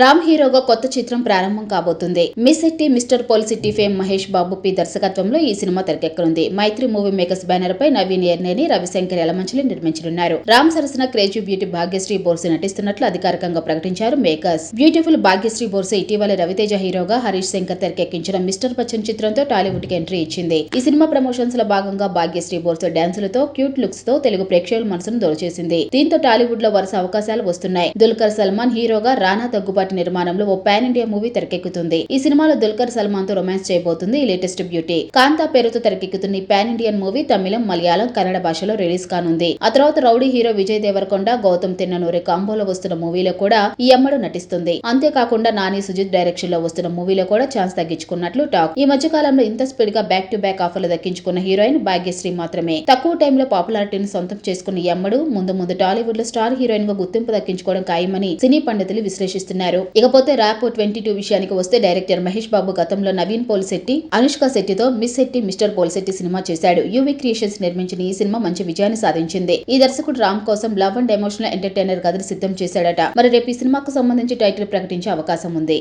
రామ్ హీరోగా కొత్త చిత్రం ప్రారంభం కాబోతుంది. Miss Shetty mister Polishetty fame Mahesh Babu P దర్శకత్వంలో ఈ సినిమా తెరకెక్కనుంది. మైత్రి మూవీ మేకర్స్ బ్యానర్ పై నవీన్ ఎర్నేని రవిశంకర్ యలమంచిలి నిర్మించనున్నారు. రామ్ సరసన క్రేజీ బ్యూటీ భాగ్యశ్రీ బోర్సే నటిస్తున్నట్లు అధికారికంగా ప్రకటించారు మేకర్స్. బ్యూటిఫుల్ భాగ్యశ్రీ బోర్సే ఇటీవల రవితేజ హీరోగా హరీష్ శంకర్ తెరకెక్కించిన మిస్టర్ బచ్చన్ చిత్రంతో టాలీవుడ్కి ఎంట్రీ ఇచ్చింది. ఈ సినిమా ప్రమోషన్స్లో భాగంగా భాగ్యశ్రీ బోర్సే డాన్సులతో క్యూట్ లుక్స్తో తెలుగు ప్రేక్షకుల మనసును దొరచేసింది దీంతో టాలీవుడ్లో వరుస అవకాశాలు వస్తున్నాయి. దుల్కర్ సల్మాన్ హీరోగా రానా దగ్గుబాటి నిర్మాణంలో ఓ పాన్ ఇండియా మూవీ తెరకెక్కుతుంది. ఈ సినిమాలో దుల్కర్ సల్మాన్తో రొమాన్స్ చేయబోతుంది ఈ లేటెస్ట్ బ్యూటీ. కాంతా పేరుతో తెరకెక్కుతున్న ఈ పాన్ ఇండియన్ మూవీ తమిళం మలయాళం కన్నడ భాషలో రిలీజ్ కానుంది. ఆ తర్వాత రౌడీ హీరో విజయ్ దేవరకొండ గౌతమ్ తిన్ననూరి కాంబోలో వస్తున్న మూవీలో కూడా ఈ అమ్మడు నటిస్తుంది. అంతేకాకుండా నాని సుజిత్ డైరెక్షన్లో వస్తున్న మూవీలో కూడా ఛాన్స్ తగ్గించుకున్నట్లు టాక్. ఈ మధ్య కాలంలో ఇంత స్పీడ్గా బ్యాక్ టు బ్యాక్ ఆఫర్లు దక్కించుకున్న హీరోయిన్ భాగ్యశ్రీ మాత్రమే. తక్కువ టైంలో పాపులారిటీని సొంతం చేసుకున్న ఈ అమ్మడు ముందు ముందు టాలీవుడ్లో స్టార్ హీరోయిన్గా గుర్తింపు దక్కించుకోవడం ఖాయమని సినీ పండితులు విశ్లేషిస్తున్నారు. ఇకపోతే ర్యాప్ ట్వంటీ టూ విషయానికి వస్తే డైరెక్టర్ మహేష్ బాబు గతంలో Naveen Polishetty Anushka శెట్టితో miss Shetty mister Polishetty cinema చేశాడు. యువి క్రియేషన్స్ నిర్మించిన ఈ సినిమా మంచి విజయాన్ని సాధించింది. ఈ దర్శకుడు రామ్ కోసం లవ్ అండ్ ఎమోషనల్ ఎంటర్టైనర్ కథను సిద్ధం చేశాడట. మరి రేపు ఈ సినిమాకు సంబంధించి టైటిల్ ప్రకటించే అవకాశం ఉంది.